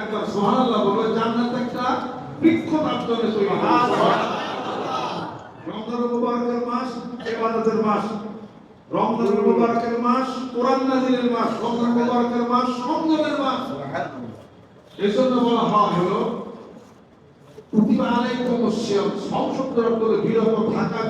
একবার সুবহানাল্লাহ বলবে, জান্নাত একটা বৃক্ষ তার রমজান মুবারকের মাস, ইবাদতের মাস। রমজান মুবারকের মাস, কোরআন নাজিলের মাস। রমজান মুবারকের মাস সংযমের মাস। এই জন্য বলা হয় হলো, কুতিবা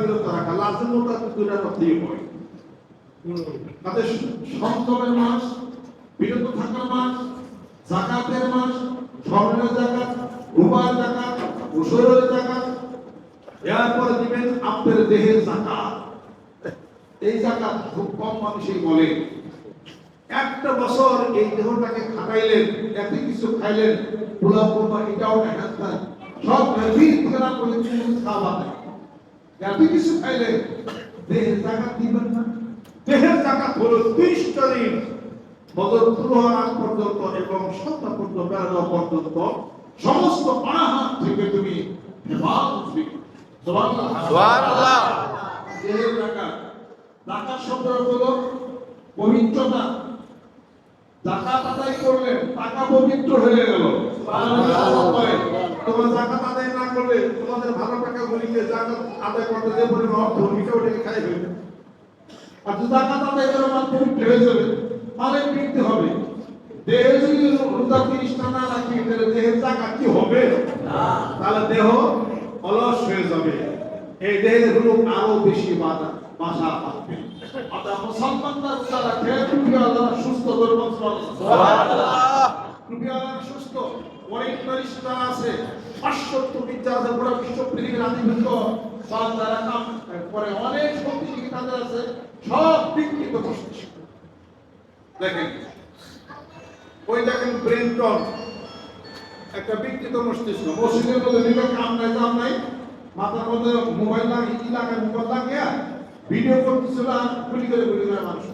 বিরত থাকা জাকাতের মাস, স্বর্ণের জাকাত, রূপার জাকাত, উসরের জাকাত। এরপরে দিবেন আপনার দেহের জাকাত। এই জাকাত খুব কম মানুষই বলে। একটা বছর এই দেহটাকে খাটাইলেন, এত কিছু খাইলেন, পোলাও কোরমা এটাও তা। সব ভিড় থেকে না করে খাওয়া এত কিছু খাইলেন, দেহের জাকাত দিবেন না। দেহের জাকাত হলো ত্রিশটা দিন বদর শুরু হওয়ার আগ পর্যন্ত এবং সন্ধ্যা পর্যন্ত বেড়ানো পর্যন্ত সমস্ত অনাহার থেকে তুমি হেফাজত করবে। সুবহানাল্লাহ। সুবহানাল্লাহ। দেহের জাকাত জাকাত শব্দ হলো পবিত্রতা জাকাত আদায় করলেন টাকা পবিত্র হয়ে গেল তোমরা জাকাত আদায় না করলে তোমাদের ভালো টাকা গুলিকে জাকাত আদায় করতে যে পরিমাণ অর্থ ওইটা ওটাকে খাই আর জাকাত আদায় করে মাল পবিত্র হয়ে যাবে মালের বৃদ্ধি হবে। দেহে যদি রোজা তিরিশটা না রাখি তাহলে দেহের জাকাত কি হবে? তাহলে দেহ অলস হয়ে যাবে। এই দেহের আরও বেশি বাধা বাসা পাবে। অর্থাৎ মুসলমানরা রোজা রাখে টুপিওয়ালারা সুস্থ করবেন সুস্থ। অনেক আছে পাঁচশো বিদ্যা আছে পুরো বিশ্ব পৃথিবীর আধিপত্য কাম করে অনেক শক্তিজীবী তাদের আছে সব বিকৃত দেখেন। ওই দেখেন ব্রেনটন, একটা বিকৃত মস্তিষ্ক। মসজিদের মধ্যে বিবেক কাম নাই কাম নাই। মাথার মধ্যে মোবাইল লাগে ই লাগে, মোবাইল লাগে ভিডিও করতেছিল আর গুলি করে গুলি করে মানুষ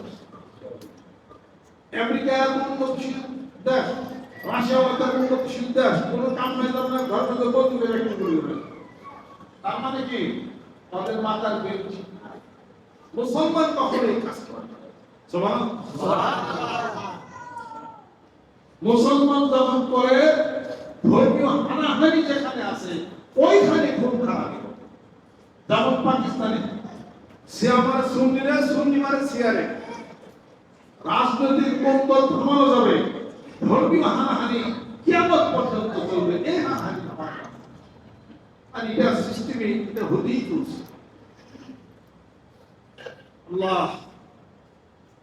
আমেরিকা এত উন্নতশীল দেশ রাশিয়া এত উন্নতশীল দেশ, কোনো কাম নাই তার না ঘর মধ্যে বন্ধ করে রেখে গুলি করে। তার মানে কি? তাদের মাথার নাই। মুসলমান কখনো এই কাজ করে। মুসলমান যখন করে ধর্মীয় হানাহানি যেখানে আছে, ওইখানে খুব খারাপ। যেমন পাকিস্তানে। সে আমার সুন্নিরে সুন্নি মারে সিয়ারে। রাজনৈতিক কোন থামানো যাবে। ধর্মীয় হানাহানি কিয়ামত পর্যন্ত চলবে। এই হানাহানি। আর এটা এটা হতেই চলছে। আল্লাহ।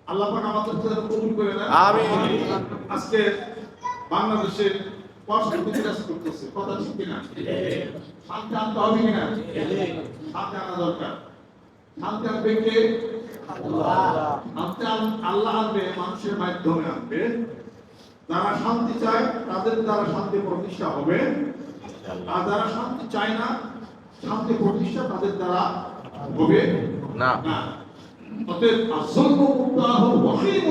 আল্লাহ পাক আমাদের জন্য কবুল করে না আমিন। আজকে বাংলাদেশে বিকাশ করতেছে। কথা ঠিক কিনা? শান্তি আনতে হবে কিনা? শান্তি আনা দরকার। শান্তি আনবে কে? শান্তি আল্লাহ আনবে মানুষের মাধ্যমে আনবে। যারা শান্তি চায় তাদের দ্বারা শান্তি প্রতিষ্ঠা হবে। আর যারা শান্তি চায় না শান্তি প্রতিষ্ঠা তাদের দ্বারা হবে। না। অতএব আসল মুক্তাহ ওয়াহিম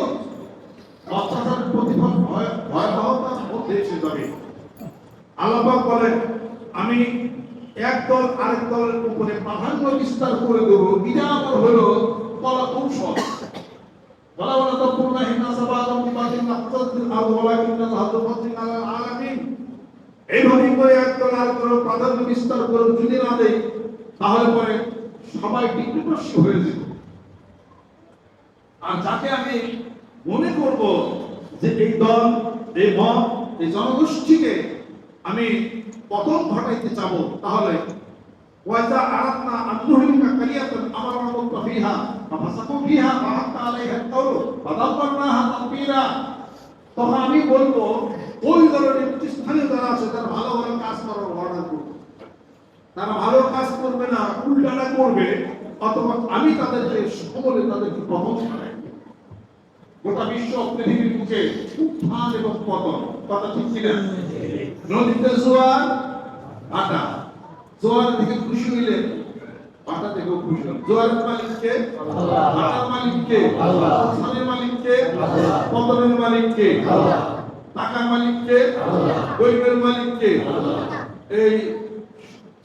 অত্যাচারের প্রতিফল ভয় ভয়াবহতার মধ্যে এসে যাবে। আল্লাহ বলেন, আমি এক দল আরেক দলের উপরে প্রাধান্য বিস্তার করে দেবো। এটা আমার হলো কলা কৌশল বলা তো ওয়ালাকিন আল ফাদিন আল আলামিন। এইভাবে করে এক দল আরেক দলের প্রাধান্য বিস্তার করে যদি না দেয়, তাহলে পরে সবাই বিকৃতস্য হয়ে যাবে। আর যাকে আমি মনে করব যে এই দল, এই মত, এই জনগোষ্ঠীকে আমি পতন ঘটাইতে চাবো, তাহলে ওয়াজা আরাতনা আন্নুহিকা কালিয়াতান আমারা মুক্ত ফিহা ফাসাকু ফিহা ফাহাক্কা আলাইহা কাউলু ফাদাব্বারনাহা তাদবীরা তখন আমি বলব, ওই দলের নেতৃস্থানীয় যারা আছে, তারা ভালো ভালো কাজ করার অর্ডার করব। তারা ভালো কাজ করবে না, উল্টাটা করবে, অথবা আমি তাদেরকে সকলে তাদেরকে করাই গোটা বিশ্ব পৃথিবীর বুকে উত্থান এবং পতন। কথা ঠিক কিনা? নদীতে জোয়ার, ভাটা। জোয়ারের দিকে খুশি হইলে থেকেও খুশি মালিককে? ভাটার মালিককে? মালিককে? পতনের মালিককে? টাকার মালিককে? মালিককে? এই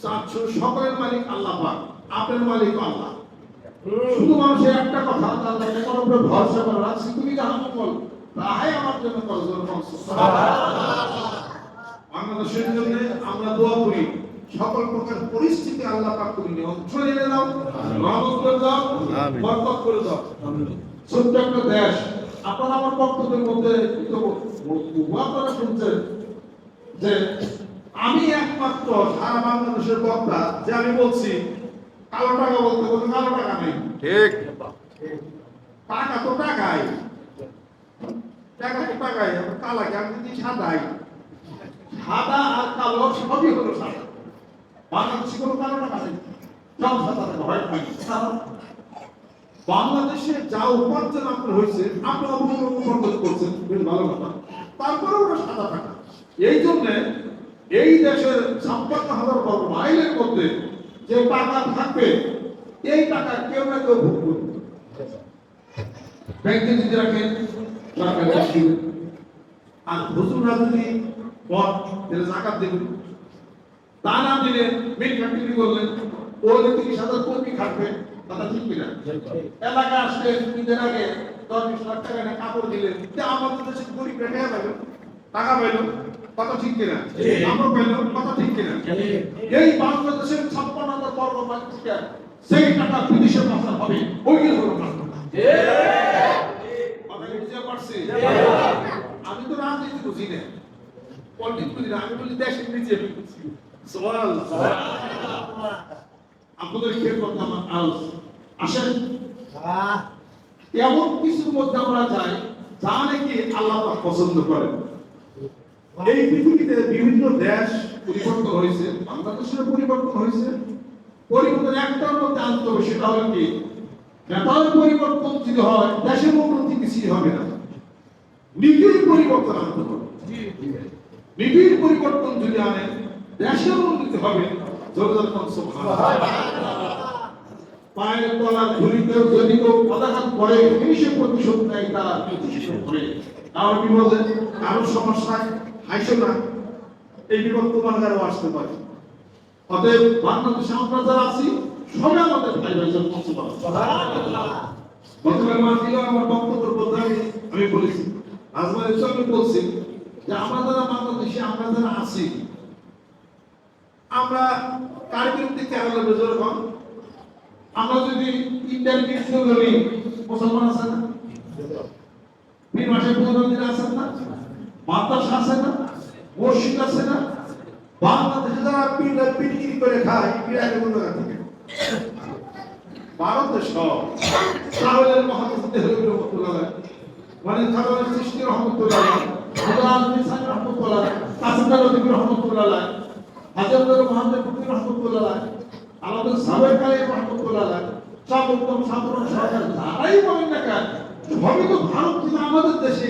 চারশো সকলের মালিক আল্লাহ পাক। আপনার মালিক আল্লাহ। শুধু মানুষের একটা কথা আল্লাহ তোমার উপরে ভরসা করে রাখছি তুমি যাহা মঙ্গল তাহাই আমার জন্য করো দেশের জন্য আমরা দোয়া করি সকল প্রকার পরিস্থিতি আল্লাহ পাক তুমি নিয়ন্ত্রণে এনে দাও রহমত করে দাও। বরকত করে দাও। ছোট্ট একটা দেশ আপনারা আমার বক্তব্যের মধ্যে আপনারা শুনছেন যে আমি একমাত্র সারা বাংলাদেশের বক্তা যে আমি বলছি কালো টাকা বলতে কোনো কালো টাকা নেই। ঠিক। টাকা তো টাকাই। টাকা তো টাকাই কালাকে আমি যদি সাদাই সাদা আর কালো সবই হলো সাদা। বাংলাদেশে কোনো কালো টাকা নেই। সব সাদা হয় বাংলাদেশে যা উপার্জন আপনার হয়েছে আপনার উপার্জন করছেন বেশ ভালো কথা। তারপরে ওটা সাদা টাকা। এই জন্যে এই দেশের ছাপ্পান্ন হাজার বর্গ মাইলের মধ্যে যে টাকা থাকবে, এই টাকা কেউ না কেউ ভোগ করবে। ব্যাংকে যদি রাখেন সরকার আর হুজুররা যদি তাহলে জাকাত দেবেন তা না দিলে মিল ফ্যাক্টরি করলেন ওই থেকে সাদা কর্মী খাটবে ঠিক কিনা এলাকা আসলে ঈদের আগে দশ বিশ লাখ টাকা কাপড় দিলেন। আমাদের দেশে গরিব রেখে টাকা পাইল। কথা ঠিক কিনা? আমরা কথা ঠিক কিনা? এই বাংলাদেশের ছাপ্পান্ন হাজার বর্গ মাইল সেই টাকা বিদেশে পাচার হবে। ওই হলো কথা কথা আমি তো রাজনীতি বুঝি না পলিটিক্স বুঝি না আমি বলি দেশের নিচে বুঝি। সুবহানাল্লাহ। আপনাদের করতে আমার আসেন। এমন কিছুর মধ্যে আমরা যাই যা নাকি আল্লাহ পছন্দ করেন। এই পৃথিবীতে বিভিন্ন দেশ পরিবর্তন হয়েছে বাংলাদেশের পরিবর্তন হয়েছে। পরিবর্তন একটার মধ্যে আনতে হবে, সেটা হলো কি? নেতার পরিবর্তন যদি হয় দেশের উন্নতি কিছুই হবে না। নীতির পরিবর্তন আনতে হবে। নীতির পরিবর্তন যদি আনেন দেশের উন্নতি হবে। পায়ের তলার ধুলিতেও যদি কেউ পদাঘাত করে তিরিশে প্রতিশোধ নেয় তারা তিরিশে করে কারও বিপদে কারও সমস্যায় হাইসো না। এই তোমার দ্বারাও আসতে পারে। অতএব বাংলাদেশে আমরা যারা আছি, সবাই আমাদের ভাই ভাইজন গতকাল মাহফিলে আমার বক্তব্যের মধ্যে আমি বলেছি। আজমার এসে আমি বলছি যে আমরা যারা বাংলাদেশে, আমরা যারা আছি, আমরা কার বিরুদ্ধে কেন লড়বে যেরকম আমরা যদি ইন্ডিয়ান বিরুদ্ধে মুসলমান আছে না? পীর মাসে পনেরো দিন আছেন না? মাদ্রাসা আছে না? মসজিদ আছে না? বাংলাদেশে যারা পীর পিটকিরি করে খায় ইরাকে কোন জায়গা থেকে। ভারতে সব। সাহলের মহাদেশে হলো রহমতুল্লাহ। মানে খাবারের সৃষ্টি রহমতুল্লাহ। খুদাল মিসান রহমতুল্লাহ। কাসিদার নদী রহমতুল্লাহ। হাজার মহাদেব ফকির রহমতুল্লাহ। আমাদের সাবেক কালে রহমতুল্লাহ। সব উত্তম সাধারণ সরকার যারাই বলেন না কেন সবই দেশে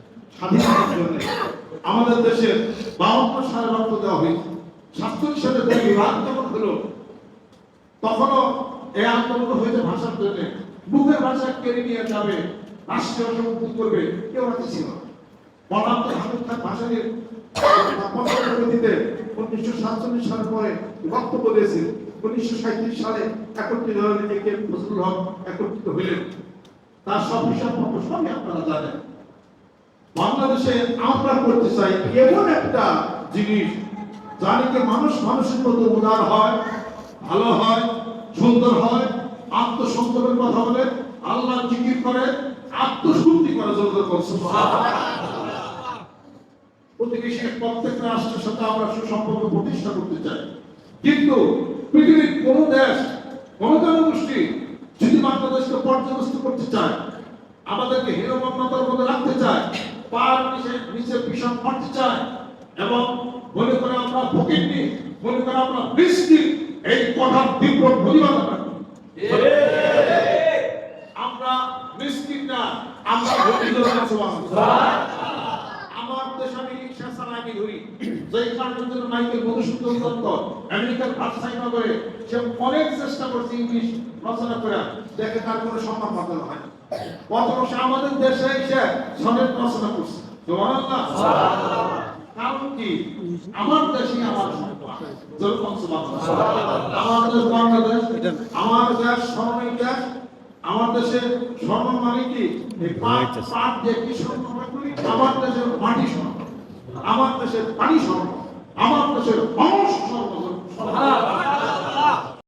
আমাদের দেশের বাউন্ন সালে রক্ত দেওয়া হয়েছে। সাতচল্লিশ সালে দেশ বিভাগ হলো, তখনও এই আন্দোলন হয়েছে ভাষার জন্য। মুখের ভাষা কেড়ে নিয়ে যাবে রাষ্ট্রীয় মুক্তি করবে, কেউ রাজি ছিল। বনাম হামিদ খান ভাষা নিয়ে উনিশশো সাতচল্লিশ সালের পরে বক্তব্য দিয়েছেন। উনিশশো সাঁত্রিশ সালে একত্রিত হলেন একে ফজলুল হক একত্রিত হইলেন। তার সব হিসাব আপনারা জানেন। বাংলাদেশে আমরা করতে চাই এমন একটা জিনিস যাকে মানুষ মানুষের মতো উদার হয়, ভালো হয়, সুন্দর হয় আত্মসন্তনের কথা বলে আল্লাহ জিকির করে, আত্মশুদ্ধি করে জোর করছে প্রতিবেশী প্রত্যেকটা রাষ্ট্রের সাথে আমরা সুসম্পর্ক প্রতিষ্ঠা করতে চাই। কিন্তু পৃথিবীর কোন দেশ, কোন জনগোষ্ঠী যদি বাংলাদেশকে পর্যদস্ত করতে চায়, আমাদেরকে হীনমন্যতার মধ্যে রাখতে চায় পার নিচে নিচে ভীষণ করতে চায়। এবং মনে করে আমরা ফকিরনি মনে করে আমরা বৃষ্টি এই কথার তীব্র প্রতিবাদ আমরা করি। না আমরা ভক্তির আমার দেশ আমি রিক্সা ছাড়া আমি ধরি যেই কারণের মাইকেল মধুসূদন দত্ত আমেরিকার ভার্সাই নগরে সে অনেক চেষ্টা করছে ইংলিশ রচনা করে। দেখে তার কোনো সম্মান পাতল হয় অথচ আমাদের দেশে এসে সনের রচনা করছে। কারণ কি? আমার দেশে আমার দেশ বাংলাদেশ আমার দেশ স্বর্ণের দেশ আমার দেশে স্বর্ণ মানে কি? পাট পাট দিয়ে কি স্বর্ণ আমার দেশের মাটি স্বর্ণ। আমার দেশের পানি সর্ব আমার দেশের মানুষ স্বর্ণ